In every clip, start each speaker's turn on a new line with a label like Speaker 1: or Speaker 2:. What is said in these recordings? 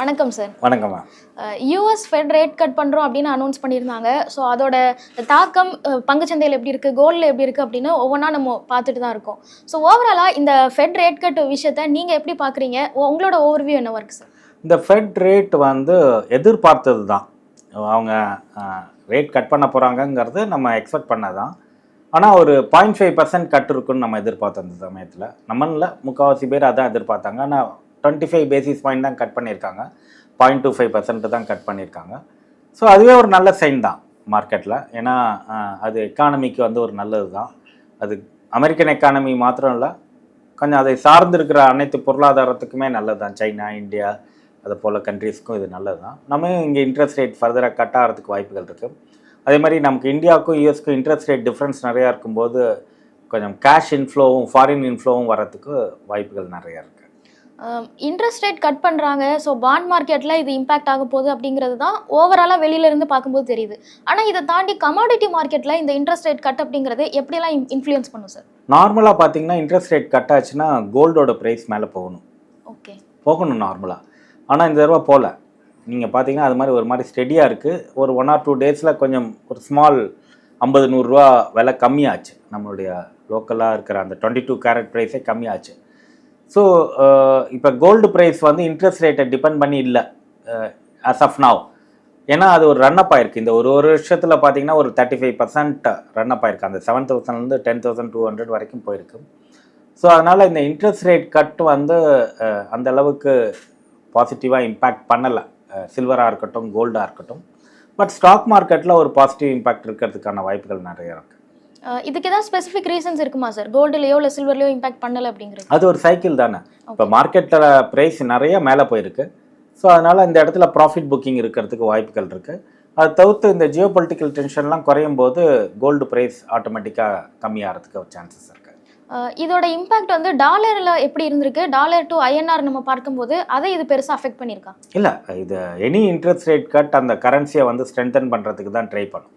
Speaker 1: வணக்கம் சார் வணக்கம்மா US fed rate cut பண்ணுறோம் அப்படின்னு அனௌன்ஸ் பண்ணியிருந்தாங்க ஸோ அதோட தாக்கம் பங்குச்சந்தையில் எப்படி இருக்குது கோல்டில் எப்படி இருக்குது அப்படின்னு ஒவ்வொன்றா நம்ம பார்த்துட்டு தான் இருக்கோம் ஸோ ஓவராலாக இந்த ஃபெட் ரேட் கட் விஷயத்த நீங்கள் எப்படி பார்க்குறீங்க உங்களோட ஓவர்வியூ என்னவாக இருக்குது சார்
Speaker 2: இந்த ஃபெட் ரேட் வந்து எதிர்பார்த்தது தான் அவங்க ரேட் கட் பண்ண போகிறாங்கங்கிறது நம்ம எக்ஸ்பெக்ட் தான் ஆனால் ஒரு பாயிண்ட் ஃபைவ் பர்சன்ட் கட் இருக்குன்னு நம்ம எதிர்பார்த்தோம் அந்த சமயத்தில் நம்மளில் முக்கால்வாசி பேர் அதான் எதிர்பார்த்தாங்க ஆனால் டுவெண்ட்டி ஃபைவ் பேசிஸ் பாயிண்ட் தான் கட் பண்ணியிருக்காங்க பாயிண்ட் டூ ஃபைவ் பர்சன்ட் தான் கட் பண்ணியிருக்காங்க ஸோ அதுவே ஒரு நல்ல சைன் தான் மார்க்கெட்டில் ஏன்னா அது எக்கானமிக்கு வந்து ஒரு நல்லது தான் அது அமெரிக்கன் எக்கானமி மாத்திரம் இல்லை கொஞ்சம் அதை சார்ந்திருக்கிற அனைத்து பொருளாதாரத்துக்குமே நல்லது தான் சைனா இந்தியா அதை போல் கண்ட்ரீஸ்க்கும் இது நல்லது தான் நம்ம இங்கே இன்ட்ரெஸ்ட் ரேட் ஃபர்தராக கட் ஆகிறதுக்கு வாய்ப்புகள் இருக்குது அதே மாதிரி நமக்கு இந்தியாவுக்கும் யூஎஸ்க்கும் இன்ட்ரெஸ்ட் ரேட் டிஃப்ரென்ஸ் நிறையா இருக்கும்போது கொஞ்சம் கேஷ் இன்ஃப்ளோவும் ஃபாரின் இன்ஃப்ளோவும் வரத்துக்கு வாய்ப்புகள் நிறையா இருக்குது
Speaker 1: இன்ட்ரெஸ்ட் ரேட் கட் பண்ணுறாங்க ஸோ பாண்ட் மார்க்கெட்டில் இது இம்பேக்ட் ஆக போகுது அப்படிங்கிறது தான் ஓவராலாக வெளியிலேருந்து பார்க்கும்போது தெரியுது ஆனால் இதை தாண்டி கமாடிட்டி மார்க்கெட்டில் இந்த இன்ட்ரெஸ்ட் ரேட் கட் அப்படிங்கிறது எப்படிலாம் இன்ஃப்ளூயன்ஸ்
Speaker 2: பண்ணும் சார் நார்மலாக பார்த்தீங்கன்னா இன்ட்ரெஸ்ட் ரேட் கட் ஆச்சுன்னா கோல்டோட ப்ரைஸ் மேலே போகணும் ஓகே போகணும் நார்மலாக ஆனால் இந்த தடவை போகல நீங்கள் பார்த்தீங்கன்னா அது மாதிரி ஒரு மாதிரி ஸ்டெடியாக இருக்குது ஒரு ஒன் ஆர் டூ டேஸில் கொஞ்சம் ஒரு ஸ்மால் ஐம்பது நூறுரூவா விலை கம்மியாச்சு நம்மளுடைய லோக்கலாக இருக்கிற அந்த டுவெண்ட்டி டூ கேரட் ப்ரைஸே கம்மியாச்சு ஸோ இப்போ கோல்டு ப்ரைஸ் வந்து இன்ட்ரெஸ்ட் ரேட்டை டிபெண்ட் பண்ணி இல்லை அஸ் ஆஃப் நாவ் ஏன்னா அது ஒரு ரன் அப் ஆயிருக்கு இந்த ஒரு ஒரு வருஷத்தில் பார்த்தீங்கன்னா ஒரு thirty five percent run up ஆயிருக்கு அந்த செவன் தௌசண்ட்லேருந்து டென் தௌசண்ட் டூ ஹண்ட்ரட் வரைக்கும் போயிருக்கு ஸோ அதனால் இந்த இன்ட்ரெஸ்ட் ரேட் கட் வந்து uh, அந்த அளவுக்கு பாசிட்டிவாக இம்பேக்ட் பண்ணலை சில்வராக இருக்கட்டும் கோல்டாக இருக்கட்டும்
Speaker 1: பட் ஸ்டாக் மார்க்கெட்டில் ஒரு பாசிட்டிவ் இம்பேக்ட் இருக்கிறதுக்கான வாய்ப்புகள் நிறைய இருக்குது இதுக்கு ஏதாவது ஸ்பெசிஃபிக் ரீசன்ஸ் இருக்குமா சார் கோல்டுலேயோ இல்லை சில்வர்லேயோ இம்பாக்ட் பண்ணலை அப்படிங்கிறது
Speaker 2: அது ஒரு சைக்கிள் தானே இப்போ மார்க்கெட்டில் ப்ரைஸ் நிறைய மேலே போயிருக்கு ஸோ அதனால் இந்த இடத்துல ப்ராஃபிட் புக்கிங் இருக்கிறதுக்கு வாய்ப்புகள் இருக்குது அதை தவிர்த்து இந்த ஜியோ பொலிட்டிக்கல் டென்ஷன்லாம் குறையும் போது கோல்டு ப்ரைஸ் ஆட்டோமேட்டிக்காக
Speaker 1: கம்மியாகிறதுக்கு சான்சஸ் இருக்குது இதோட இம்பேக்ட் வந்து டாலரில் எப்படி இருந்திருக்கு டாலர் டு ஐஎன்ஆர் நம்ம பார்க்கும்போது அதை இது பெருசாக அஃபெக்ட் பண்ணியிருக்கா
Speaker 2: இல்லை இது எனி இன்ட்ரெஸ்ட் ரேட் கட் அந்த கரன்சியை வந்து ஸ்ட்ரென்தன் பண்ணுறதுக்கு தான் ட்ரை பண்ணும்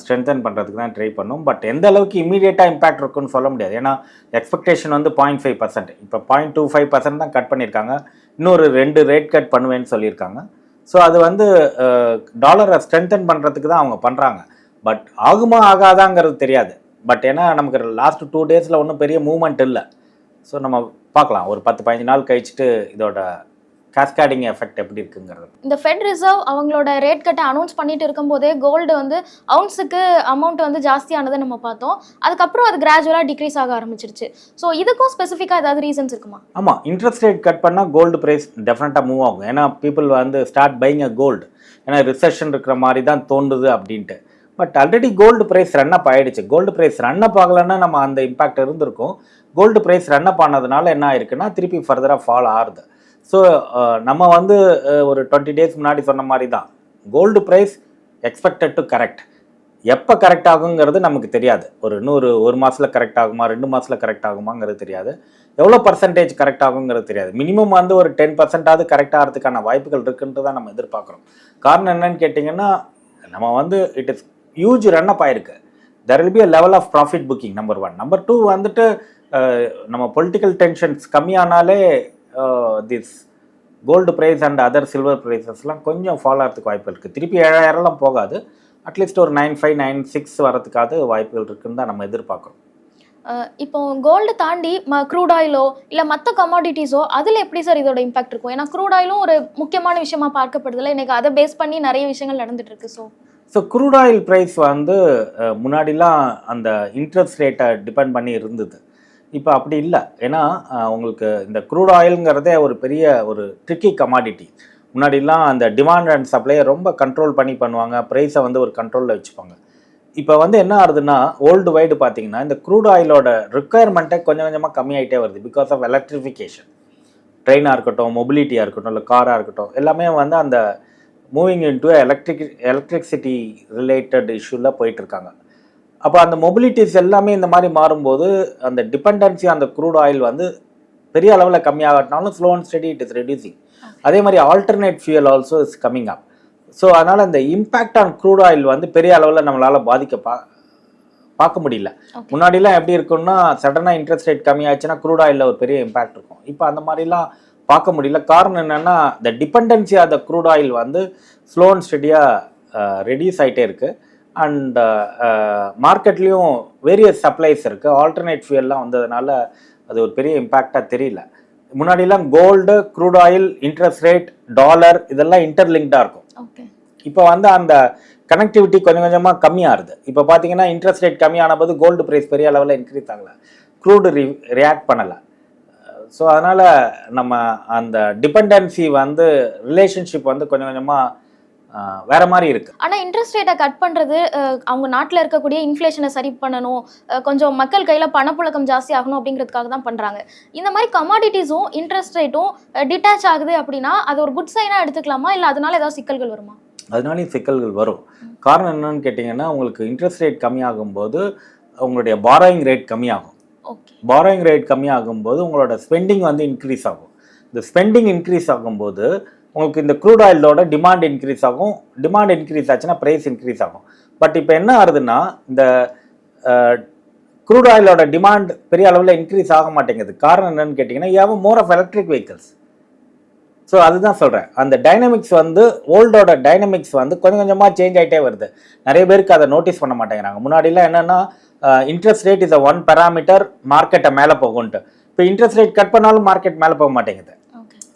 Speaker 2: ஸ்ட்ரென்தன் பண்ணுறதுக்கு தான் ட்ரை பண்ணும் பட் எந்த அளவுக்கு இமீடியட்டாக இம்பாக்ட் இருக்குன்னு சொல்ல முடியாது ஏன்னா எக்ஸ்பெக்டேஷன் வந்து பாயிண்ட் ஃபைவ் பர்சன்ட் இப்போ பாயிண்ட் டூ ஃபைவ் பர்சன்ட் தான் கட் பண்ணியிருக்காங்க இன்னொரு ரெண்டு ரேட் கட் பண்ணுவேன்னு சொல்லியிருக்காங்க ஸோ அது வந்து டாலரை ஸ்ட்ரென்தன் பண்ணுறதுக்கு தான் அவங்க பண்ணுறாங்க பட் ஆகுமா ஆகாதாங்கிறது தெரியாது பட் ஏன்னா நமக்கு லாஸ்ட் டூ டேஸில் ஒன்றும் பெரிய மூமெண்ட் இல்லை ஸோ நம்ம பார்க்கலாம் ஒரு பத்து பதினஞ்சு நாள் கழிச்சுட்டு இதோட
Speaker 1: காஸ்காடிங் எஃபெக்ட் எப்படி இருக்குங்கிறது இந்த ஃபெட் ரிசர்வ் அவங்களோட ரேட் கட்டை அனௌன்ஸ் பண்ணிட்டு இருக்கும்போதே கோல்டு வந்து அவுன்ஸுக்கு அமௌண்ட் வந்து ஜாஸ்தியானதை நம்ம பார்த்தோம் அதுக்கப்புறம் அது கிராஜுவலாக டிக்ரீஸ் ஆக ஆரம்பிச்சிருச்சு ஸோ இதுக்கும் ஸ்பெசிஃபிக்காக ஏதாவது ரீசன்ஸ் இருக்குமா ஆமாம் இன்ட்ரெஸ்ட் ரேட் கட் பண்ணால் கோல்டு ப்ரைஸ் டெஃபினட்டாக மூவ் ஆகும் ஏன்னா பீப்புள் வந்து ஸ்டார்ட் பையிங் அ கோல்டு ஏன்னா ரிசெஷன் இருக்கிற மாதிரி தான் தோன்றுது அப்படின்ட்டு but already gold price run up ஆகிடுச்சு கோல்டு ப்ரைஸ் ரன் அப் ஆகலைன்னா நம்ம அந்த இம்பாக்ட் இருந்திருக்கும் கோல்டு ப்ரைஸ் ரன் அப் ஆனதுனால என்ன ஆயிருக்குன்னா திருப்பி ஃபர்தராக ஃபால் ஆறுது ஸோ uh, நம்ம வந்து uh, ஒரு டுவெண்ட்டி டேஸ் முன்னாடி சொன்ன மாதிரி தான் gold price expected to correct எப்போ கரெக்ட் ஆகுங்கிறது நமக்கு தெரியாது ஒரு இன்னொரு ஒரு மாதத்தில் கரெக்ட் ஆகுமா ரெண்டு மாதத்தில் கரெக்ட் ஆகுமாங்கிறது தெரியாது எவ்வளோ பர்சன்டேஜ் கரெக்ட் ஆகுங்கிறது தெரியாது மினிமம் வந்து ஒரு டென் பர்சன்டாவது கரெக்ட் ஆகிறதுக்கான வாய்ப்புகள் இருக்குன்ட்டு தான் நம்ம எதிர்பார்க்குறோம் காரணம் என்னன்னு கேட்டிங்கன்னா நம்ம வந்து it is huge run up ஆயிருக்கு there will be a level of profit booking number one number two வந்துட்டு uh, நம்ம பொலிட்டிக்கல் டென்ஷன்ஸ் கம்மியானாலே this gold price and other silver ப்ரைஸஸ்லாம் கொஞ்சம் ஃபாலோ ஆகிறதுக்கு வாய்ப்பு இருக்குது திருப்பி ஏழாயிரம்லாம் போகாது அட்லீஸ்ட் ஒரு நைன் ஃபைவ் நைன் சிக்ஸ் வரதுக்காக வாய்ப்புகள் இருக்குன்னு தான் நம்ம எதிர்பார்க்குறோம் uh, இப்போ கோல்டு தாண்டி ம க்ரூட் ஆயிலோ இல்லை மற்ற கமாடிட்டிஸோ அதில் எப்படி சார் இதோட இம்பாக்ட் இருக்கும் ஏன்னா க்ரூட் ஆயிலும் ஒரு முக்கியமான விஷயமா பார்க்கப்படுதில்ல இன்னைக்கு அதை பேஸ் பண்ணி நிறைய விஷயங்கள் நடந்துட்டு இருக்கு so so crude oil price வந்து uh, முன்னாடிலாம் அந்த இன்ட்ரெஸ்ட் ரேட்டை டிபெண்ட் பண்ணி இருந்தது இப்போ அப்படி இல்லை ஏன்னா உங்களுக்கு இந்த க்ரூட் ஆயிலுங்கிறதே ஒரு பெரிய ஒரு ட்ரிக்கி கமாடிட்டி முன்னாடிலாம் அந்த டிமாண்ட் அண்ட் சப்ளையை ரொம்ப கண்ட்ரோல் பண்ணி பண்ணுவாங்க ப்ரைஸை வந்து ஒரு கண்ட்ரோலில் வச்சுப்பாங்க இப்போ வந்து என்ன ஆகுதுன்னா வேர்ல்டு வைடு பார்த்தீங்கன்னா இந்த க்ரூட் ஆயிலோட ரிக்குயர்மெண்ட்டை கொஞ்சம் கொஞ்சமாக கம்மியாகிட்டே வருது பிகாஸ் ஆஃப் எலக்ட்ரிஃபிகேஷன் ட்ரெயினாக இருக்கட்டும் மொபிலிட்டியாக இருக்கட்டும் இல்லை காராக இருக்கட்டும் எல்லாமே வந்து அந்த moving into electric electricity related இஷ்யூவில் போயிட்டுருக்காங்க அப்போ அந்த மொபிலிட்டிஸ் எல்லாமே இந்த மாதிரி மாறும்போது அந்த டிபெண்டன்சி அந்த க்ரூட் ஆயில் வந்து பெரிய அளவில் கம்மியாகட்டினாலும் slow and steady it is reducing அதே மாதிரி alternate fuel also is coming up so அதனால் அந்த இம்பேக்ட் ஆன் குரூட் ஆயில் வந்து பெரிய அளவில் நம்மளால் பாதிக்க பார்க்க முடியல முன்னாடிலாம் எப்படி இருக்கும்னா சடனாக இன்ட்ரெஸ்ட் ரேட் கம்மியாச்சுன்னா க்ரூட் ஆயிலில் ஒரு பெரிய இம்பேக்ட் இருக்கும் இப்போ அந்த மாதிரிலாம் பார்க்க முடியல காரணம் என்னென்னா இந்த dependency of the crude oil வந்து ஸ்லோ அண்ட் ஸ்டெடியாக ரெடியூஸ் ஆகிட்டே இருக்குது அண்ட் மார்க்கெட்லேயும் வேரியஸ் சப்ளைஸ் இருக்குது ஆல்டர்னேட் ஃபியூல்லாம் வந்ததுனால அது ஒரு பெரிய இம்பேக்டாக தெரியல முன்னாடிலாம் gold crude oil interest rate dollar இதெல்லாம் இன்டர்லிங்க்டாக இருக்கும் இப்போ வந்து அந்த கனெக்டிவிட்டி கொஞ்சம் கொஞ்சமாக கம்மியாகுது இப்போ பார்த்தீங்கன்னா இன்ட்ரெஸ்ட் ரேட் கம்மியான போது கோல்டு ப்ரைஸ் பெரிய அளவில் இன்க்ரீஸ் ஆகலை க்ரூடு ரி ரியாக்ட் பண்ணலை ஸோ அதனால் நம்ம அந்த டிபெண்டன்சி வந்து ரிலேஷன்ஷிப் வந்து கொஞ்சம் கொஞ்சமாக வேற மாதிரி இருக்கு ஆனா இன்ட்ரெஸ்ட் ரேட்டை கட் பண்றது அவங்க நாட்டில் இருக்கக்கூடிய இன்ஃபிளேஷனை சரி பண்ணணும் கொஞ்சம் மக்கள் கையில பணப்புழக்கம் ஜாஸ்தி ஆகணும் அப்படிங்கிறதுக்காக தான் பண்றாங்க இந்த மாதிரி கமாடிட்டிஸும் இன்ட்ரெஸ்ட் ரேட்டும் டிட்டாச் ஆகுது அப்படின்னா அது ஒரு குட் சைனா எடுத்துக்கலாமா இல்லை அதனால ஏதாவது சிக்கல்கள் வருமா அதனாலேயும் சிக்கல்கள் வரும் காரணம் என்னன்னு கேட்டிங்கன்னா உங்களுக்கு இன்ட்ரெஸ்ட் ரேட் கம்மியாகும் போது உங்களுடைய பாரோயிங் ரேட் கம்மியாகும் பாரோயிங் ரேட் கம்மியாகும் போது உங்களோட ஸ்பெண்டிங் வந்து இன்க்ரீஸ் ஆகும் இந்த ஸ்பெண்டிங் இன்க்ரீஸ் ஆகும்போது உங்களுக்கு இந்த க்ரூட் ஆயிலோட டிமாண்ட் இன்க்ரீஸ் ஆகும் டிமாண்ட் இன்க்ரீஸ் ஆச்சுன்னா ப்ரைஸ் இன்க்ரீஸ் ஆகும் பட் இப்போ என்ன ஆகுதுன்னா இந்த க்ரூட் ஆயிலோட டிமாண்ட் பெரிய அளவில் இன்க்ரீஸ் ஆக மாட்டேங்குது காரணம் என்னன்னு கேட்டிங்கன்னா even more of electric vehicles so அதுதான் சொல்கிறேன் அந்த டைனமிக்ஸ் வந்து ஓல்டோட டைனமிக்ஸ் வந்து கொஞ்சம் கொஞ்சமாக சேஞ்ச் ஆகிட்டே வருது நிறைய பேருக்கு அதை நோட்டீஸ் பண்ண மாட்டேங்கிறாங்க முன்னாடிலாம் என்னென்னா interest rate is a one parameter மார்க்கெட்டை மேலே போகும்ன்ட்டு இப்போ இன்ட்ரெஸ்ட் ரேட் கட் பண்ணாலும் மார்க்கெட் மேலே போக மாட்டேங்குது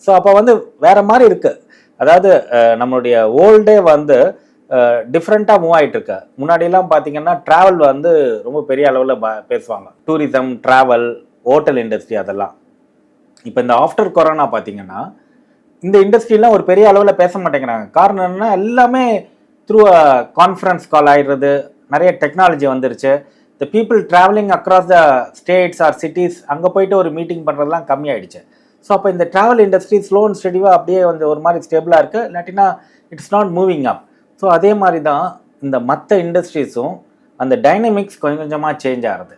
Speaker 1: ஸோ அப்போ வந்து வேறு மாதிரி இருக்குது அதாவது நம்மளுடைய ஓல்டே வந்து டிஃப்ரெண்ட்டாக மூவ் ஆகிட்டு இருக்க முன்னாடியெல்லாம் பார்த்தீங்கன்னா ட்ராவல் வந்து ரொம்ப பெரிய அளவில் பேசுவாங்க டூரிசம் ட்ராவல் ஹோட்டல் இண்டஸ்ட்ரி அதெல்லாம் இப்போ இந்த ஆஃப்டர் கொரோனா பார்த்தீங்கன்னா இந்த இண்டஸ்ட்ரியெலாம் ஒரு பெரிய அளவில் பேச மாட்டேங்கிறாங்க காரணம் என்னன்னா எல்லாமே த்ரூ கான்ஃபரன்ஸ் கால் ஆகிடுறது நிறைய டெக்னாலஜி வந்துருச்சு the people travelling across the states or cities அங்கே போயிட்டு ஒரு மீட்டிங் பண்ணுறதுலாம் கம்மியாயிடுச்சு ஸோ அப்போ இந்த ட்ராவல் இண்டஸ்ட்ரி ஸ்லோ அண்ட் ஸ்டெடிவாக அப்படியே வந்து ஒரு மாதிரி ஸ்டேபிளாக இருக்குது இல்லாட்டினா it's not moving up so அதே மாதிரி தான் இந்த மற்ற இண்டஸ்ட்ரீஸும் அந்த டைனமிக்ஸ் கொஞ்சம் கொஞ்சமாக சேஞ்ச் ஆகிறது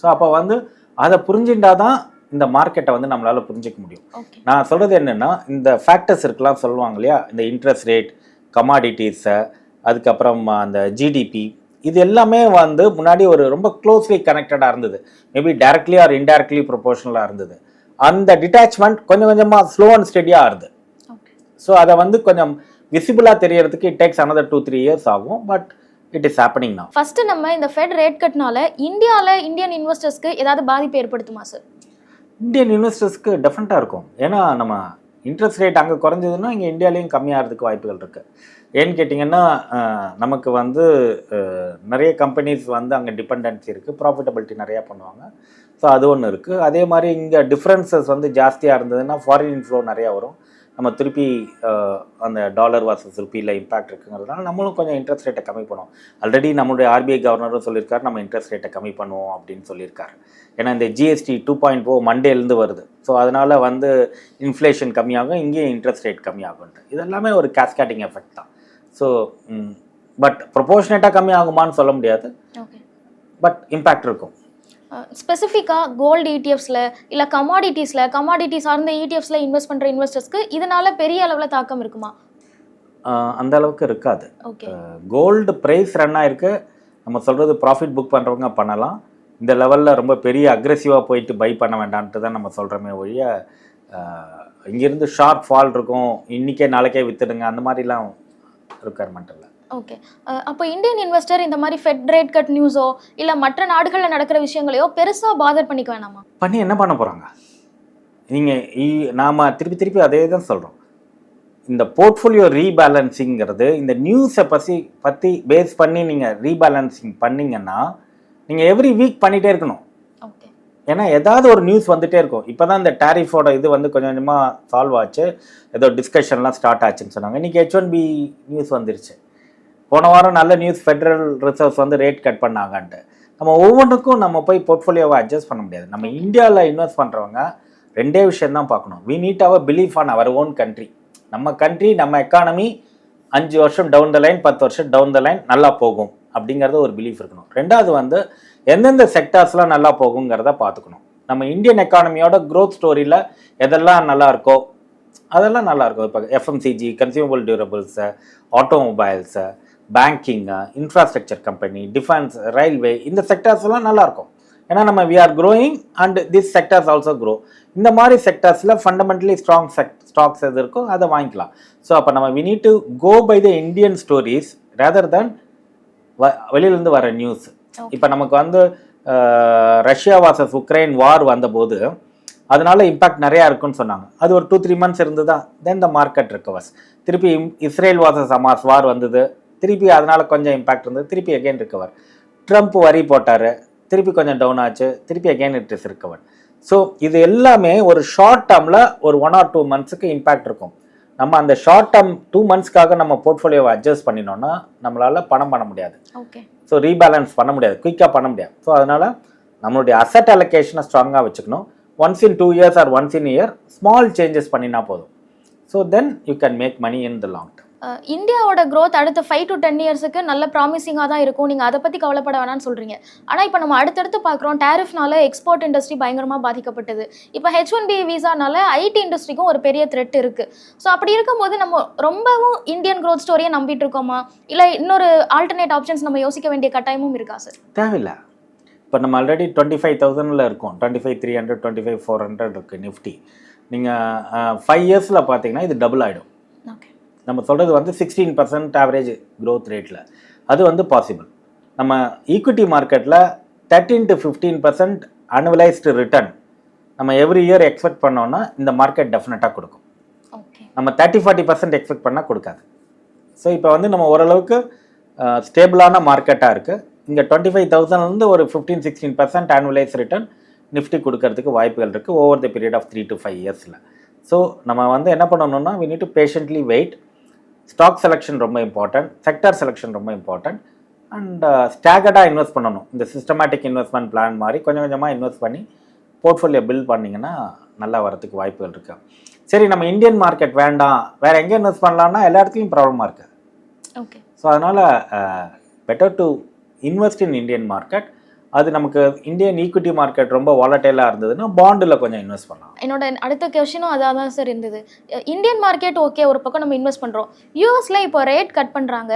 Speaker 1: ஸோ அப்போ வந்து அதை புரிஞ்சுட்டா தான் இந்த மார்க்கெட்டை வந்து நம்மளால் புரிஞ்சிக்க முடியும் நான் சொல்கிறது என்னென்னா இந்த ஃபேக்டர்ஸ் இருக்கலாம் சொல்லுவாங்க இல்லையா இந்த இன்ட்ரெஸ்ட் ரேட் கமாடிட்டிஸை அதுக்கப்புறம் அந்த ஜிடிபி இது எல்லாமே வந்து முன்னாடி ஒரு ரொம்ப க்ளோஸ்லி கனெக்டடாக இருந்தது மேபி டைரக்ட்லி ஆர் இன்டேரக்ட்லி ப்ரொபோஷனலாக இருந்தது அந்த டிட்டாச்மெண்ட் கொஞ்சம் கொஞ்சமாக ஸ்லோ அண்ட் ஸ்டெடியாக ஆகுது ஸோ அதை வந்து கொஞ்சம் விசிபிளாக தெரியறதுக்கு it takes another two three years ஆகும் பட் இட் இஸ் ஹேப்பனிங் நான் ஃபஸ்ட்டு நம்ம இந்த ஃபெட் ரேட் கட்னால இந்தியாவில் இந்தியன் இன்வெஸ்டர்ஸ்க்கு ஏதாவது பாதிப்பு ஏற்படுத்துமா சார் இந்தியன் இன்வெஸ்டர்ஸ்க்கு டெஃபரெண்ட்டாக இருக்கும் ஏன்னா நம்ம இன்ட்ரெஸ்ட் ரேட் அங்கே குறைஞ்சதுன்னா இங்கே இந்தியாலேயும் கம்மியாகிறதுக்கு வாய்ப்புகள் இருக்குது ஏன்னு கேட்டிங்கன்னா நமக்கு வந்து நிறைய கம்பெனிஸ் வந்து அங்கே டிபெண்டன்சி இருக்குது ப்ராஃபிட்டபிலிட்டி நிறையா பண்ணுவாங்க ஸோ அது ஒன்று இருக்குது அதே மாதிரி இங்கே டிஃப்ரென்சஸ் வந்து ஜாஸ்தியாக இருந்ததுன்னா ஃபாரின் இன்ஃப்ளோ நிறையா வரும் நம்ம திருப்பி அந்த டாலர் வாசஸ் ருப்பியில் இம்பேக்ட் இருக்குங்கிறதுனால நம்மளும் கொஞ்சம் இன்ட்ரெஸ்ட் ரேட்டை கம்மி பண்ணுவோம் ஆல்ரெடி நம்மளுடைய ஆர்பிஐ கவர்னரும் சொல்லியிருக்காரு நம்ம இன்ட்ரெஸ்ட் ரேட்டை கம்மி பண்ணுவோம் அப்படின்னு சொல்லியிருக்காரு ஏன்னா இந்த ஜிஎஸ்டி டூ பாயிண்ட் ஃபோ மண்டேலேருந்து வருது ஸோ அதனால் வந்து இன்ஃப்ளேஷன் கம்மியாகும் இங்கேயும் இன்ட்ரெஸ்ட் ரேட் கம்மியாகுன்ட்டு இதெல்லாமே ஒரு கேஸ்கேட்டிங் எஃபெக்ட் தான் ஸோ பட் ப்ரொபோர்ஷனேட்டாக கம்மி ஆகுமான்னு சொல்ல முடியாது பட் இம்பேக்ட் இருக்கும் ஸ்பெசிஃபிக்காக கோல்டு இடிஎஃப்ஸில் இல்லை கமாடிட்டிஸில் கமாடிட்டி சார்ந்த இடிஎஃப்ஸில் e இன்வெஸ்ட் பண்ணுற இன்வெஸ்டர்ஸ்க்கு இதனால் பெரிய அளவில் தாக்கம் இருக்குமா அந்த அளவுக்கு இருக்காது கோல்டு ப்ரைஸ் ரன் ஆயிருக்கு நம்ம சொல்கிறது ப்ராஃபிட் புக் பண்ணுறவங்க பண்ணலாம் இந்த லெவலில் ரொம்ப பெரிய அக்ரெசிவாக போயிட்டு பை பண்ண வேண்டான்ட்டு தான் நம்ம சொல்கிறோமே ஒழிய இங்கேருந்து ஷார்ப் ஃபால் இருக்கும் இன்றைக்கே நாளைக்கே விற்றுடுங்க அந்த மாதிரிலாம் ரெக்குயர்மெண்ட் இல்லை ஓகே அப்போ இந்தியன் இன்வெஸ்டர் இந்த மாதிரி ஃபெட் ரேட் கட் நியூஸோ இல்லை மற்ற நாடுகளில் நடக்கிற விஷயங்களையோ பெருசாக பாதர் பண்ணிக்க வேணாமா பண்ணி என்ன பண்ண போகிறாங்க நீங்கள் நாம் திருப்பி திருப்பி அதே தான் சொல்கிறோம் இந்த போர்ட்ஃபோலியோ ரீபேலன்சிங்கிறது இந்த நியூஸை பற்றி பற்றி பேஸ் பண்ணி நீங்கள் ரீபேலன்சிங் பண்ணிங்கன்னா நீங்கள் எவ்ரி வீக் பண்ணிகிட்டே இருக்கணும் ஏன்னா ஏதாவது ஒரு நியூஸ் வந்துகிட்டே இருக்கும் இப்போ தான் இந்த டேரிஃபோட இது வந்து கொஞ்சம் கொஞ்சமாக சால்வ் ஆச்சு ஏதோ டிஸ்கஷன்லாம் ஸ்டார்ட் ஆச்சுன்னு சொன்னாங்க இன்றைக்கி ஹெச் ஒன் பி நியூஸ் வந்துருச்சு போன வாரம் நல்ல நியூஸ் ஃபெடரல் ரிசர்வ்ஸ் வந்து ரேட் கட் பண்ணாங்கன்ட்டு நம்ம ஒவ்வொன்றுக்கும் நம்ம போய் போர்ட்ஃபோலியோவை அட்ஜஸ்ட் பண்ண முடியாது நம்ம இந்தியாவில் இன்வெஸ்ட் பண்ணுறவங்க ரெண்டே விஷயம் தான் பார்க்கணும் we need our belief on our own country நம்ம கண்ட்ரி நம்ம எக்கானமி அஞ்சு வருஷம் டவுன் த லைன் பத்து வருஷம் டவுன் த லைன் நல்லா போகும் அப்படிங்கிறத ஒரு பிலீஃப் இருக்கணும் ரெண்டாவது வந்து எந்தெந்த செக்டார்ஸ்லாம் நல்லா போகுங்கிறத பார்த்துக்கணும் நம்ம இந்தியன் எக்கானமியோட க்ரோத் ஸ்டோரியில் எதெல்லாம் நல்லா இருக்கோ அதெல்லாம் நல்லாயிருக்கும் இப்போ FMCG consumable durables automobiles banking infrastructure company defence railway இந்த நல்லா நல்லாயிருக்கும் ஏன்னா நம்ம we are growing and this sectors also grow இந்த மாதிரி செக்டர்ஸில் ஃபண்டமெண்டலி ஸ்ட்ராங் செக் ஸ்டாக்ஸ் எது இருக்கோ அதை வாங்கிக்கலாம் ஸோ அப்போ நம்ம we need to go by the Indian stories rather than வ வெளியிலேருந்து வர நியூஸ் இப்போ நமக்கு வந்து ரஷ்யா வாசஸ் உக்ரைன் வார் வந்தபோது அதனால இம்பாக்ட் நிறையா இருக்குன்னு சொன்னாங்க அது ஒரு டூ த்ரீ மந்த்ஸ் தான் தென் த மார்க்கெட் ரிக்கவர்ஸ் திருப்பி இஸ்ரேல் வாசஸ் அமாஸ் வார் வந்தது திருப்பி அதனால் கொஞ்சம் இம்பேக்ட் இருந்தது திருப்பி அகெயின் ரிக்கவர் ட்ரம்ப் வரி போட்டார் திருப்பி கொஞ்சம் டவுன் ஆச்சு திருப்பி again it is recover so இது எல்லாமே ஒரு ஷார்ட் டேர்மில் ஒரு ஒன் ஆர் டூ மந்த்ஸுக்கு இம்பேக்ட் இருக்கும் நம்ம அந்த ஷார்ட் டேர்ம் டூ மந்த்ஸ்க்காக நம்ம போர்ட்ஃபோலியோவை அட்ஜஸ்ட் பண்ணினோன்னா நம்மளால் பணம் பண்ண முடியாது ஓகே ஸோ ரீபேலன்ஸ் பண்ண முடியாது குயிக்காக பண்ண முடியாது ஸோ அதனால் நம்மளுடைய அசட் அலொகேஷனை ஸ்ட்ராங்காக வச்சுக்கணும் once in two years or once in year small changes பண்ணினா போதும் so then you can make money in the long term இந்தியாவோட க்ரோத் அடுத்த ஃபைவ் டு டென் இயர்ஸுக்கு நல்ல ப்ராமிசிங்காக தான் இருக்கும் நீங்கள் அதை பற்றி கவலைப்பட வேணாம்னு சொல்கிறீங்க ஆனால் இப்போ நம்ம அடுத்தடுத்து பார்க்குறோம் டேரிஃப்னால எக்ஸ்போர்ட் இண்டஸ்ட்ரி பயங்கரமாக பாதிக்கப்பட்டது இப்போ ஹெச் ஒன் பி விசானால ஐடி இண்டஸ்ட்ரிக்கும் ஒரு பெரிய த்ரெட் இருக்குது ஸோ அப்படி இருக்கும்போது நம்ம ரொம்பவும் இந்தியன் க்ரோத் ஸ்டோரியை நம்பிட்டு இருக்கோமா இல்லை இன்னொரு ஆல்டர்னேட் ஆப்ஷன்ஸ் நம்ம யோசிக்க வேண்டிய கட்டாயமும் இருக்கா சார் தேவையில்லை இப்போ நம்ம ஆல்ரெடி டுவெண்ட்டி ஃபைவ் தௌசண்டில் இருக்கும் twenty five three hundred twenty five four hundred இருக்குது நிஃப்டி நீங்கள் ஃபைவ் இயர்ஸில் பார்த்தீங்கன்னா இது டபுள் ஆகிடும் நம்ம சொல்கிறது வந்து சிக்ஸ்டீன் பர்சன்ட் ஆவரேஜ் க்ரோத் ரேட்டில் அது வந்து பாசிபிள் நம்ம ஈக்விட்டி மார்க்கெட்டில் thirteen to fifteen percent annualised return நம்ம எவ்ரி இயர் எக்ஸ்பெக்ட் பண்ணோன்னா இந்த மார்க்கெட் டெஃபினட்டாக கொடுக்கும் நம்ம தேர்ட்டி ஃபார்ட்டி பர்சன்ட் எக்ஸ்பெக்ட் பண்ணால் கொடுக்காது ஸோ இப்போ வந்து நம்ம ஓரளவுக்கு ஸ்டேபிளான மார்க்கெட்டாக இருக்குது இங்கே டுவெண்ட்டி ஃபைவ் தௌசண்ட்லேருந்து ஒரு fifteen sixteen percent annualise return Nifty கொடுக்கறதுக்கு வாய்ப்புகள் இருக்குது over the period of three to five இயர்ஸில் ஸோ நம்ம வந்து என்ன பண்ணணும்னா we need to patiently wait stock selection ரொம்ப இம்பார்ட்டன்ட் செக்டர் செலெக்ஷன் ரொம்ப இம்பார்ட்டன்ட் அண்ட் ஸ்டாகர்டாக இன்வெஸ்ட் பண்ணணும் இந்த சிஸ்டமேட்டிக் இன்வெஸ்ட்மெண்ட் பிளான் மாதிரி கொஞ்சம் கொஞ்சமாக இன்வெஸ்ட் பண்ணி போர்ட்ஃபோலியோ பில்ட் பண்ணிங்கன்னா நல்லா வரதுக்கு வாய்ப்புகள் இருக்குது சரி நம்ம இந்தியன் மார்க்கெட் வேண்டாம் வேறு எங்கே இன்வெஸ்ட் பண்ணலான்னா எல்லா இடத்துலையும் ப்ராப்ளமாக இருக்குது ஓகே ஸோ அதனால் better to invest in Indian market அது நமக்கு இந்தியன் ஈக்விட்டி மார்க்கெட் ரொம்ப வாலட்டைலாக இருந்ததுன்னா பாண்டில் கொஞ்சம் இன்வெஸ்ட் பண்ணலாம் என்னோட அடுத்த கொஷினும் அதாக தான் சார் இருந்தது இந்தியன் மார்க்கெட் ஓகே ஒரு பக்கம் நம்ம இன்வெஸ்ட் பண்ணுறோம் யூஎஸில் இப்போ ரேட் கட் பண்ணுறாங்க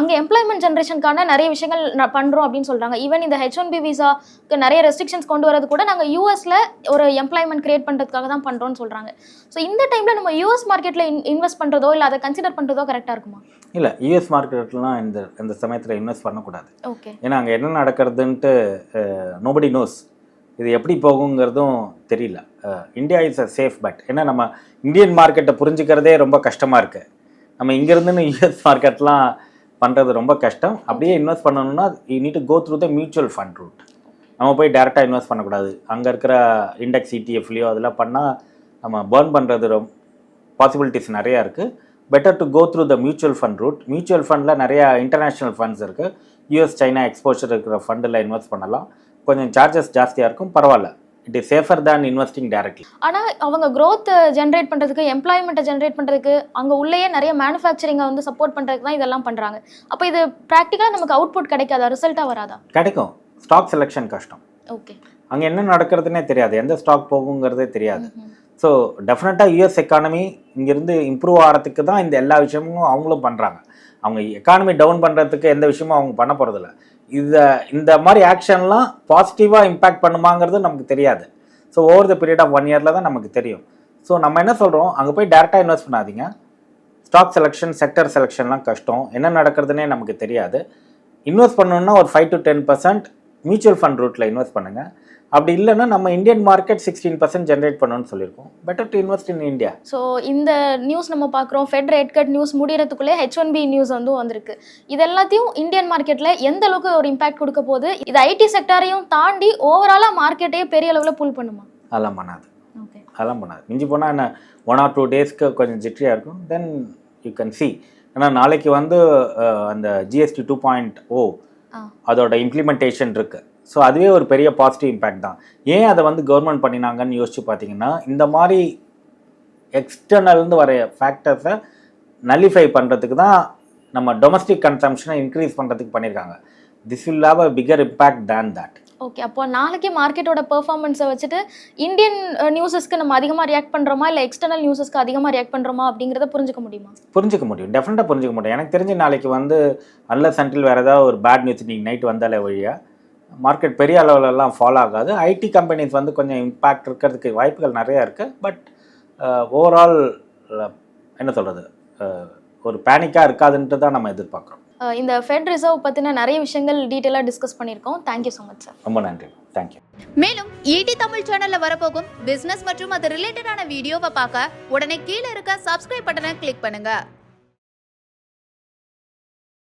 Speaker 1: அங்கே எம்ப்ளாய்மெண்ட் ஜென்ரேஷனுக்கான நிறைய விஷயங்கள் பண்ணுறோம் அப்படின்னு சொல்கிறாங்க ஈவன் இந்த ஹெச் ஒன் பி விசாக்கு நிறைய ரெஸ்ட்ரிக்ஷன்ஸ் கொண்டு வரது கூட நாங்கள் யூஎஸில் ஒரு எம்ப்ளாய்மெண்ட் க்ரியேட் பண்ணுறதுக்காக தான் பண்ணுறோம்னு சொல்கிறாங்க ஸோ இந்த டைமில் நம்ம யூஎஸ் மார்க்கெட்டில் இன்வெஸ்ட் பண்ணுறதோ இல்லை அதை கன்சிடர் பண்ணுறதோ கரெக்டாக இருக்குமா இல்லை யூஎஸ் மார்க்கெட்லாம் இந்த இந்த சமயத்தில் இன்வெஸ்ட் பண்ணக்கூடாது ஏன்னா அங்கே என்ன நடக்கிறதுன்ட்டு நோபடி நோஸ் இது எப்படி போகுங்கிறதும் தெரியல India is a safe but ஏன்னா நம்ம இந்தியன் மார்க்கெட்டை புரிஞ்சுக்கிறதே ரொம்ப கஷ்டமாக இருக்குது நம்ம இங்கேருந்துன்னு யூஎஸ் மார்க்கெட்லாம் பண்ணுறது ரொம்ப கஷ்டம் அப்படியே இன்வெஸ்ட் பண்ணணும்னா you need to go through the mutual fund route நம்ம போய் டேரெக்டாக இன்வெஸ்ட் பண்ணக்கூடாது அங்கே இருக்கிற இண்டெக்ஸ் இடிஎஃப்லையோ e அதெல்லாம் பண்ணால் நம்ம பேர்ன் பண்ணுறது ரொம்ப பாசிபிலிட்டிஸ் நிறையா இருக்குது better to go through the mutual fund route mutual ஃபண்டில் நிறையா இன்டர்நேஷ்னல் ஃபண்ட்ஸ் இருக்குது யூஎஸ் சைனா எக்ஸ்போஷர் இருக்கிற ஃபண்டில் இன்வெஸ்ட் பண்ணலாம் கொஞ்சம் சார்ஜஸ் ஜாஸ்தியாக இருக்கும் பரவாயில்ல it is safer than investing directly ஆனால் அவங்க க்ரோத் ஜென்ரேட் பண்ணுறதுக்கு எம்ப்ளாய்மெண்ட்டை ஜென்ரேட் பண்ணுறதுக்கு அங்கே உள்ளேயே நிறைய மேனுஃபேக்சரிங்கை வந்து சப்போர்ட் பண்ணுறதுக்கு தான் இதெல்லாம் பண்ணுறாங்க அப்போ இது ப்ராக்டிக்கலாக நமக்கு அவுட்புட் கிடைக்காதா ரிசல்ட்டாக வராதா கிடைக்கும் ஸ்டாக் செலெக்ஷன் கஷ்டம் ஓகே அங்கே என்ன நடக்கிறதுனே தெரியாது எந்த ஸ்டாக் போகுங்கிறதே தெரியாது ஸோ டெஃபினட்டாக யூஎஸ் எக்கானமி இங்கேருந்து இம்ப்ரூவ் ஆகிறதுக்கு தான் இந்த எல்லா விஷயமும் அவங்களும் பண்ணுறாங்க அவங்க எக்கானமி டவுன் பண்ணுறதுக்கு எந்த விஷயமும் அவங்க பண்ண போகிறதில்ல இதை இந்த மாதிரி ஆக்ஷன்லாம் பாசிட்டிவாக இம்பேக்ட் பண்ணுமாங்கிறது நமக்கு தெரியாது so over the period of one இயரில் தான் நமக்கு தெரியும் ஸோ நம்ம என்ன சொல்கிறோம் அங்கே போய் டேரெக்டாக இன்வெஸ்ட் பண்ணாதீங்க ஸ்டாக் செலெக்ஷன் செக்டர் செலெக்ஷன்லாம் கஷ்டம் என்ன நடக்கிறதுனே நமக்கு தெரியாது இன்வெஸ்ட் பண்ணணுன்னா ஒரு five to ten percent mutual fund ரூட்டில் இன்வெஸ்ட் பண்ணுங்கள் அப்படி இல்லைன்னா நம்ம Indian market sixteen percent generate பண்ணணும்னு சொல்லியிருக்கோம் better to invest in India so இந்த நியூஸ் நம்ம பார்க்குறோம் ஃபெட் ரேட் கட் நியூஸ் முடிகிறதுக்குள்ளே ஹெச் ஒன் பி நியூஸ் வந்து வந்திருக்கு இது எல்லாத்தையும் இந்தியன் மார்க்கெட்டில் எந்த அளவுக்கு ஒரு இம்பாக்ட் கொடுக்க போகுது இது ஐடி செக்டாரையும் தாண்டி ஓவராலாக மார்க்கெட்டையே பெரிய அளவில் புல் பண்ணுமா அதெல்லாம் பண்ணாது அதெல்லாம் பண்ணாது மிஞ்சி போனால் என்ன ஒன் ஆர் டூ டேஸ்க்கு கொஞ்சம் ஜிட்ரியாக இருக்கும் தென் யூ கேன் சி ஏன்னா நாளைக்கு வந்து அந்த ஜிஎஸ்டி டூ பாயிண்ட் ஓ அதோட இம்ப்ளிமெண்டேஷன் இருக்குது ஸோ அதுவே ஒரு பெரிய பாசிட்டிவ் இம்பேக்ட் தான் ஏன் அதை வந்து கவர்மெண்ட் பண்ணினாங்கன்னு யோசிச்சு பார்த்தீங்கன்னா இந்த மாதிரி எக்ஸ்டர்னல்ந்து வர ஃபேக்டர்ஸை நல்லிஃபை பண்ணுறதுக்கு தான் நம்ம டொமஸ்டிக் கன்சம்ஷனை இன்க்ரீஸ் பண்ணுறதுக்கு பண்ணியிருக்காங்க this will have a bigger impact than that okay அப்போ நாளைக்கு மார்க்கெட்டோட பெர்ஃபார்மன்ஸை வச்சுட்டு இந்தியன் நியூஸஸ்க்கு நம்ம அதிகமாக ரியாக்ட் பண்ணுறோமா இல்லை எக்ஸ்டர்னல் நியூஸஸ்க்கு அதிகமாக ரியாக்ட் பண்ணுறோமா அப்படிங்கிறத புரிஞ்சுக்க முடியுமா புரிஞ்சுக்க முடியும் டெஃபினட்டாக புரிஞ்சுக்க முடியும் எனக்கு தெரிஞ்சு நாளைக்கு வந்து நல்ல சென்ட்ரல் வேறு ஏதாவது ஒரு பேட் நியூஸ் நீங்கள் நைட் வந்தாலே வழியா மார்க்கெட் பெரிய அளவிலலாம் ஃபாலோ ஆகாது ஐடி கம்பெனிஸ் வந்து கொஞ்சம் இம்பேக்ட் இருக்கிறதுக்கு வாய்ப்புகள் நிறையா இருக்குது பட் ஓவரால் என்ன சொல்கிறது ஒரு பேனிக்காக இருக்காதுன்ட்டு தான் நம்ம எதிர்பார்க்குறோம் இந்த ஃபெட் ரிசர்வ் பற்றின நிறைய விஷயங்கள் டீட்டெயிலாக டிஸ்கஸ் பண்ணியிருக்கோம் தேங்க்யூ ஸோ மச் சார் ரொம்ப நன்றி தேங்க்யூ மேலும் ஈடி e தமிழ் சேனலில் வரப்போகும் பிஸ்னஸ் மற்றும் அது ரிலேட்டடான வீடியோவை பார்க்க உடனே கீழே இருக்க சப்ஸ்கிரைப் பட்டனை கிளிக் பண்ணுங்கள்